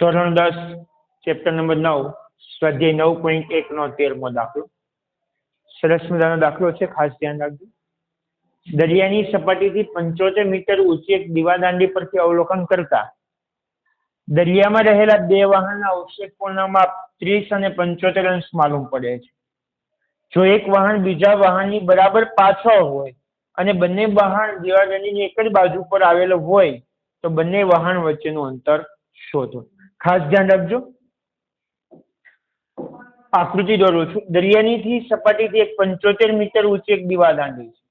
ધોરણ દસ chapter number નવ, સ્વાધ્યાય નવ પોઈન્ટ એકનો તેરમો દાખલો. સરસ મજાનો દાખલો છે, ખાસ ધ્યાન રાખજો. દરિયાની સપાટીથી પંચોતેર મીટર ઊંચી એક દીવાદાંડી પરથી અવલોકન કરતા દરિયામાં રહેલા બે વાહનના અવશેષ પૂર્ણમાં ત્રીસ અને પંચોતેર અંશ માલુમ પડે છે. જો એક વાહન બીજા વાહનની બરાબર પાછળ હોય અને બંને વાહન દીવાદાંડીની એક જ બાજુ પર આવેલો હોય તો બંને વાહન વચ્ચેનું અંતર શોધો. ખાસ ધ્યાન રાખજો. આકૃતિ દોરું છું. દરિયાની સપાટીથી એક પંચોતેર મીટર ઊંચી એક દીવાદાંડી છે.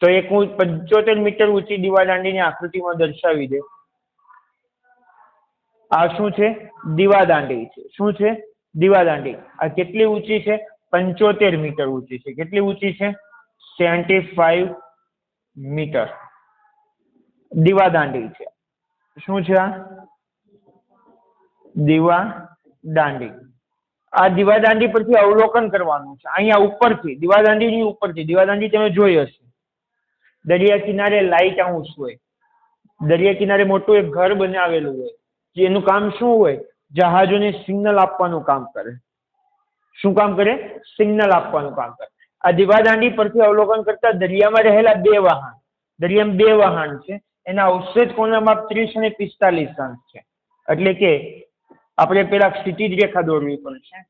તો એક હું પંચોતેર મીટર ઊંચી દીવાદાંડીની આકૃતિમાં દર્શાવી દે આ શું છે? દીવાદાંડી છે. શું છે? દીવાદાંડી આ કેટલી ઊંચી છે? પંચોતેર મીટર ઊંચી છે. કેટલી ઊંચી છે? Seventy five metre. દીવાદાંડી છે. શું છે આ? દીવા દાંડી. આ દીવાદાંડી પરથી અવલોકન કરવાનું છે. અહીંયા ઉપરથી દીવાદાંડીની ઉપરથી દીવાદાંડી તમે જોઈ હશે. દરિયા કિનારે લાઇટ હાઉસ હોય. દરિયા કિનારે મોટું એક ઘર બનાવેલું હોય. જે એનું કામ શું હોય? જહાજોને સિગ્નલ આપવાનું કામ કરે. શું કામ કરે? સિગ્નલ આપવાનું કામ કરે. આ દીવાદાંડી પરથી અવલોકન કરતા દરિયામાં રહેલા બે વાહન. દરિયામાં બે વાહન છે. એના અવશેષ કોના માપ ત્રીસ અને પિસ્તાલીસ અંશ છે. એટલે કે આપણે પેલા ક્ષિતિજ રેખા દોરવી પડશે.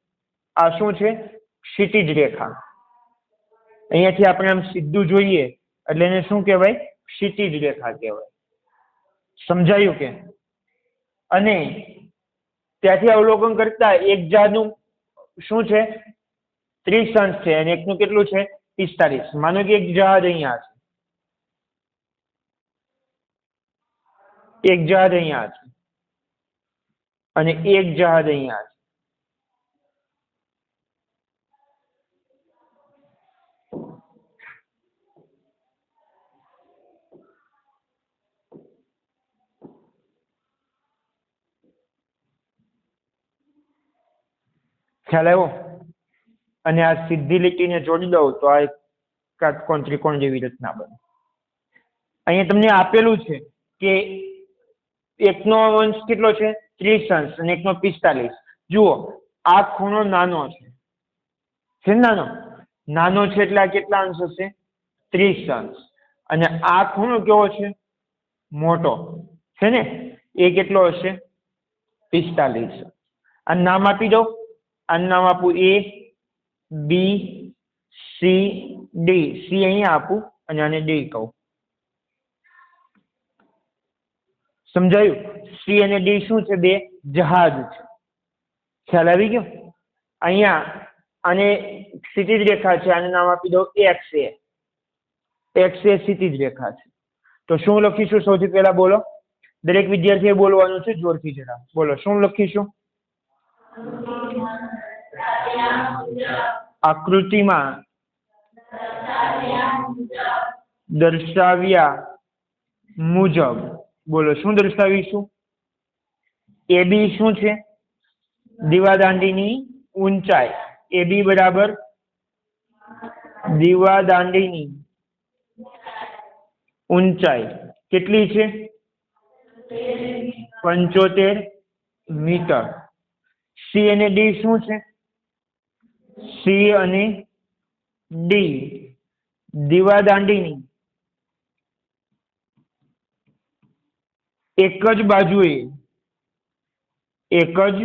આ શું છે? ક્ષિતિજ રેખા. અહીંયાથી આપણે આમ સીધું જોઈએ, એટલે એને શું કહેવાય? ક્ષિતિજ રેખા કહેવાય. સમજાયું કે? અને ત્યાંથી અવલોકન કરતા એક જાતનું શું છે? ત્રીસ અંશ છે, અને એકનું કેટલું છે? પિસ્તાલીસ માનો કે એક જહાજ અહીંયા છે. એક જહાજ અહીંયા છે. અને એક જહાજ અહીંયા છે. ખ્યાલ આવ્યો? અને આ સીધી લીટીને જોડી દઉં તો આ એક કાટકોણ ત્રિકોણ જેવી રચના બને. અહીંયા તમને આપેલું છે કે એકનો અંશ કેટલો છે? ત્રીસ અંશ અને એકનો પિસ્તાલીસ. જુઓ, આ ખૂણો નાનો છે. છે નાનો? નાનો છે એટલે આ કેટલા અંશ હશે? ત્રીસ અંશ. અને આ ખૂણો કેવો છે? મોટો. છે ને? એ કેટલો હશે? પિસ્તાલીસ આ નામ આપી દો આ નામ આપું A, B, C, D. C અહીંયા આપું અને આને ડી કહું. સમજાયું? સી અને ડી શું છે બે? જહાજ છે. ખ્યાલ આવી ગયો? અહીંયા આને ક્ષિતિજ રેખા છે. આને નામ આપી દો એક્સ એ એક્સ એ ક્ષિતિજ રેખા છે. તો શું લખીશું? સૌથી પહેલા બોલો. દરેક વિદ્યાર્થીએ બોલવાનું છે. જોરથી જરા બોલો, શું લખીશું? આકૃતિમાં દર્શાવ્યા મુજબ બોલો, શું દર્શાવીશું? એ બી શું છે? દીવાદાંડીની ઊંચાઈ. એ બી બરાબર? દીવાદાંડીની ઊંચાઈ. કેટલી છે? પંચોતેર મીટર. સી અને ડી શું છે? સી અને ડી દીવાદાંડીની એક જ બાજુએ, એક જ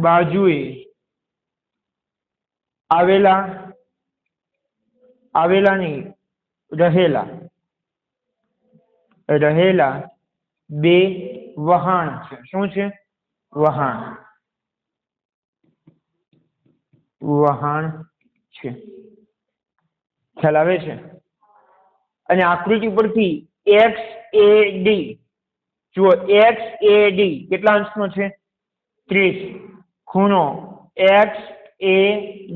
બાજુએ આવેલા આવેલા નહીં રહેલા રહેલા બે વહાણ છે. શું છે? વહાણ. વહાણ છે. ખ્યાલ આવે છે? અને આકૃતિ પરથી એક્સ એ ડી જુઓ એક્સ એ ડી કેટલા અંશનો છે? ત્રીસ. ખૂણો એક્સ એ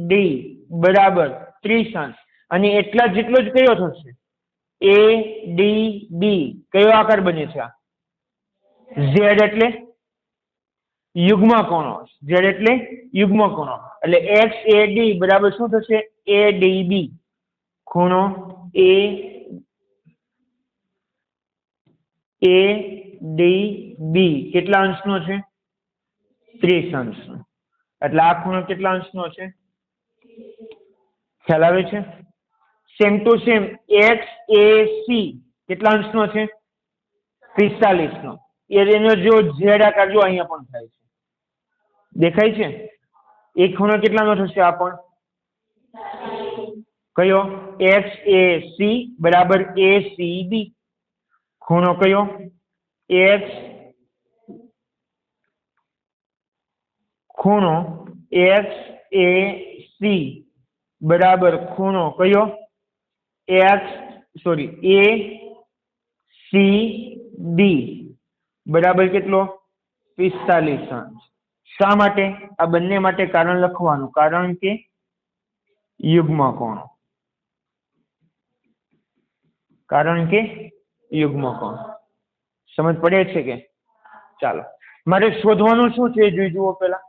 ડી બરાબર ત્રીસ અંશ. અને એટલા જેટલો જ કયો થશે? એ ડી બી કયો આકાર બને છે આ? ઝેડ એટલે યુગ્મ કોણો ઝેડ એટલે યુગ્મ કોણો એટલે એક્સ એ ડી બરાબર શું થશે? એ ડી બી ખૂણો એ એ ડી બી કેટલા અંશનો છે? ત્રીસ અંશનો. એટલે આ ખૂણો કેટલા અંશનો છે? ખ્યાલ આવે છે? Same to same X A C કેટલા અંશનો છે? પિસ્તાલીસનો. એનો જો ઝેડ આકાર જો અહીંયા પણ થાય છે. દેખાય છે? એક ખૂણો કેટલાનો થશે આ પણ? કયો? એક્સ એ સી બરાબર એ સી બી ખૂણો કયો? એક્સ ખૂણો એક્સ એ સી બરાબર ખૂણો કયો? X sorry A C D બરાબર કેટલો? પિસ્તાલીસ અંશ શા માટે? આ બંને માટે કારણ લખવાનું. કારણ કે યુગ્મ કોણ? કારણ કે યુગ્મ કોણ? સમજ પડે છે કે? ચાલો. મારે શોધવાનું શું છે જોઈ જુઓ પેલા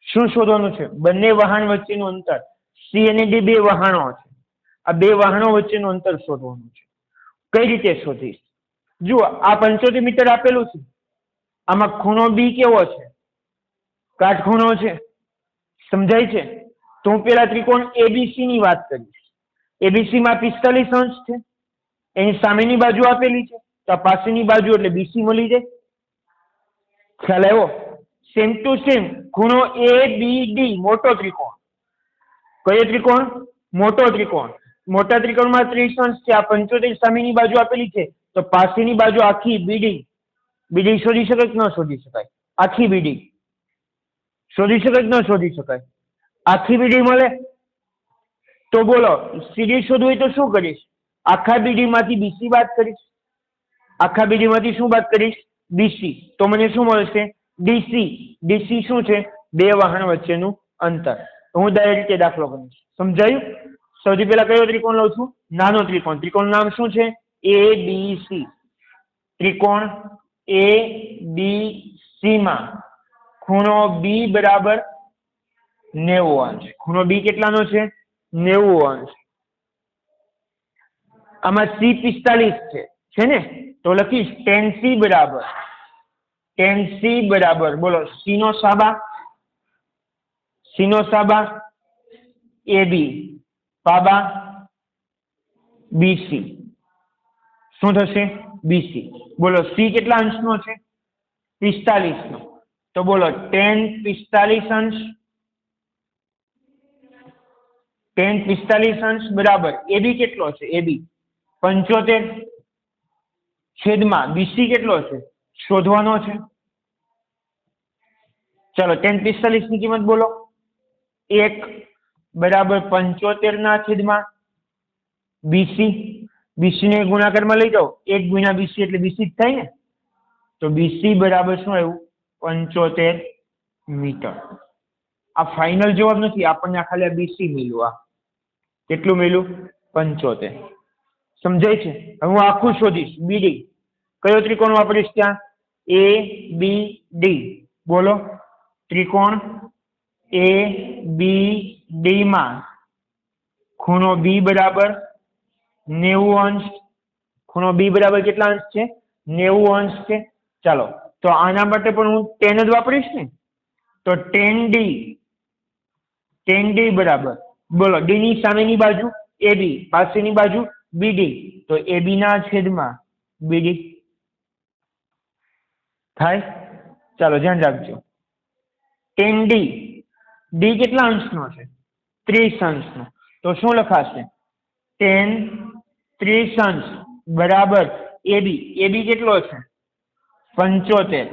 શું શોધવાનું છે? બંને વહાણ વચ્ચેનું અંતર. સી અને ડી બે વહાણો છે. આ બે વહાણો વચ્ચેનું અંતર શોધવાનું છે. કઈ રીતે શોધીશ? જુઓ, આ પંચોતેર મીટર આપેલું છે. આમાં ખૂણો બી કેવો છે? કાટખૂણો છે. સમજાય છે? તો હું પેલા ત્રિકોણ એબીસી ની વાત કરીશ. એબીસી માં પિસ્તાલીસ અંશ છે. એની સામેની બાજુ આપેલી છે. તો આ પાસેની બાજુ એટલે બીસી મળી જાય. ખ્યાલ આવ્યો? સેમ ટુ સેમ ખૂણો એ બી ડી મોટો ત્રિકોણ. કયો ત્રિકોણ? મોટો ત્રિકોણ. મોટા ત્રિકોણમાં ત્રીસ છે, આ પંચોતેર સામેની બાજુ આપેલી છે. તો પાસેની બાજુ આખી બીડી બીડી શોધી શકાય કે ન શોધી શકાય? આખી બીડી શોધી શકાય કે ન શોધી શકાય? આખી બીડી મળે? તો બોલો સીડી શોધવી તો શું કરીશ? આખા બીડીમાંથી બીસી વાત કરીશ. આખા બીડી માંથી શું બાદ કરીશ? બીસી તો મને શું મળશે? ડીસી ડીસી શું છે? બે વાહન વચ્ચેનું અંતર. હું ડાયરેક્ટ રીતે દાખલો કરીશ. સમજાયું? સૌથી પહેલા કયો ત્રિકોણ લઉં છું? નાનો ત્રિકોણ. ત્રિકોણ નામ શું છે? એ બી સી ત્રિકોણ એ બી માં. ખૂણો બી બરાબર નેવું અંશ. ખૂણો બી કેટલાનો છે? નેવું અંશ. આમાં સી પિસ્તાલીસ છે. છે ને? તો લખીશ ટેન સી બરાબર. ટેન સી બરાબર. બોલો સીનો સાબા? સીનો સાબા? એ બી પાબા બીસી શું થશે? બીસી બોલો સી કેટલા અંશનો છે? પિસ્તાલીસનો. તો બોલો ટેન પિસ્તાલીસ અંશ. ટેન પિસ્તાલીસ અંશ બરાબર. એ બી કેટલો છે? એ બી પંચોતેર. છેદમાં બીસી કેટલો છે? શોધવાનો છે. ચલો ટેન પિસ્તાલીસની કિંમત બોલો. એક બરાબર પંચોતેર ના છેદમાં બીસી બીસી ને ગુણાકારમાં લઈ જાઓ. એક ગુણ્યા બીસી એટલે બીસી જ થાય ને? તો બીસી બરાબર શું આવ્યું? પંચોતેર મીટર. આ ફાઇનલ જવાબ નથી. આપણને આ ખાલી બીસી મળ્યું. આ કેટલું મળ્યું? પંચોતેર. સમજાય છે? હું આખું શોધીશ. બીડી કયો ત્રિકોણ વાપરીશ ત્યાં? એ બી ડી બોલો. ત્રિકોણ એ બી ડી માં. ખૂણો બી બરાબર નેવું અંશ. ખૂણો બી બરાબર કેટલા અંશ છે? નેવું અંશ છે. ચાલો, તો આના માટે પણ હું ટેન જ વાપરીશ ને? તો ટેન ડી ટેન ડી બરાબર. બોલો ડી ની સામેની બાજુ એ બી પાસેની બાજુ બીડી તો એ બી ના છેદમાં બીડી થાય? ચાલો ધ્યાન રાખજો. ટેન ડી ડી કેટલા અંશનો છે? ત્રીસ અંશનો. તો શું લખાશે? ટેન ત્રીસ અંશ. બરાબર. એ બી કેટલો છે? પંચોતેર.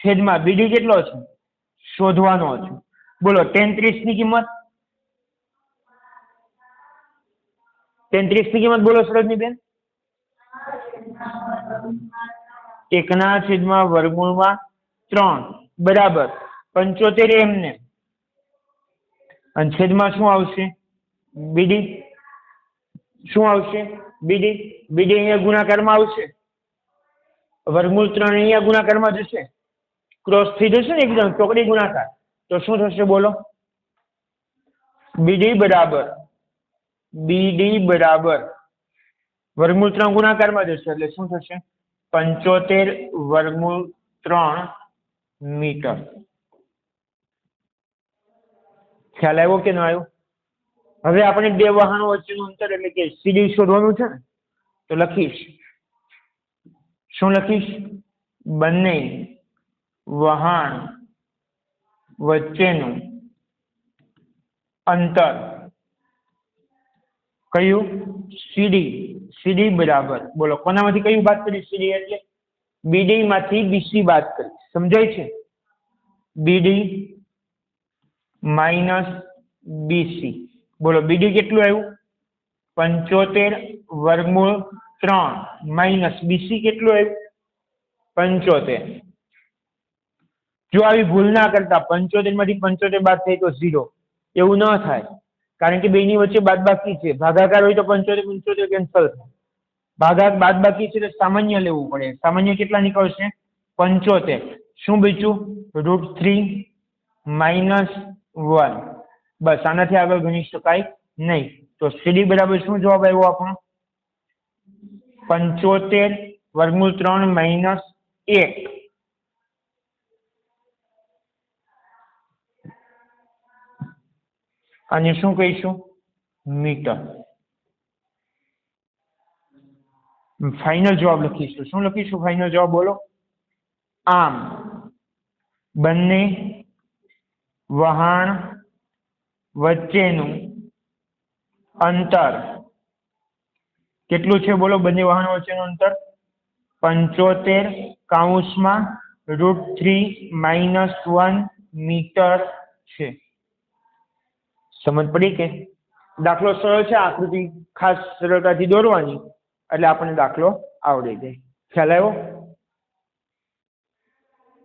છેદમાં બીડી કેટલો છે? શોધવાનો છે. બોલો ટેન ત્રીસની કિંમત? ટેન ત્રીસની કિંમત બોલો સરોજની બેન. એકના છેદમાં વર્ગમૂળમાં ત્રણ. બરાબર. પંચોતેર એમને. અને છેદમાં શું આવશે? બીડી. શું આવશે? બીડી. બીડી અહીંયા ગુણાકારમાં આવશે. વર્ગમૂળ ત્રણ અહીંયા ગુણાકારમાં જશે. ક્રોસ થઈ જશે ને એકદમ ચોકડી ગુણાકાર. તો શું થશે બોલો? બીડી બરાબર. બીડી બરાબર. વર્ગમૂળ ત્રણ ગુણાકારમાં જશે એટલે શું થશે? પંચોતેર વર્ગમૂળ ત્રણ મીટર. ખ્યાલ આવ્યો કે ન આવ્યો? હવે આપણે બે વાહનો વચ્ચેનું અંતર એટલે કે સીડી શોધવાનું છે ને, તો લખીશ. શું લખીશ? બંને વહાણ વચ્ચેનું અંતર. કયું? સીડી. સીડી બરાબર. બોલો, કોનામાંથી કયું બાદ કરી સીડી એટલે? બીડી માંથી બીસી બાદ કરી. સમજાય છે? બીડી માઇનસ બીસી બોલો, બીડી કેટલું આવ્યું? પંચોતેર વર્ગમૂળ ત્રણ. માઇનસ બીસી કેટલું આવ્યું? પંચોતેર. જો આવી ભૂલ ના કરતા પંચોતેરમાંથી પંચોતેર બાદ થાય તો ઝીરો. એવું ન થાય. કારણ કે બેની વચ્ચે બાદબાકી છે. ભાગાકાર હોય તો પંચોતેર પંચોતેર કેન્સલ થાય. ભાગાક બાદબાકી છે તો સામાન્ય લેવું પડે. સામાન્ય કેટલા નીકળશે પંચોતેર. શું બચ્યું રૂટ થ્રી માઇનસ વન બસ, આનાથી આગળ ગણી શકાય નહીં. તો સીડી બરાબર શું જવાબ આવ્યો આપણો? પંચોતેર વર્ગમૂળ ત્રણ માઇનસ એક. અને શું કહીશું? મીટર. ફાઇનલ જવાબ લખીશું. શું લખીશું? ફાઇનલ જવાબ બોલો. આમ. બંને વહાણ વચ્ચેનું અંતર કેટલું છે? બોલો, બંને વહાણ વચ્ચેનું અંતર. પંચોતેર કાઉન્સમાં root three minus one metre છે. સમજ પડી કે દાખલો સરળ છે આકૃતિ ખાસ સરળતાથી દોરવાની, એટલે આપણને દાખલો આવડી જાય. ખ્યાલ આવ્યો?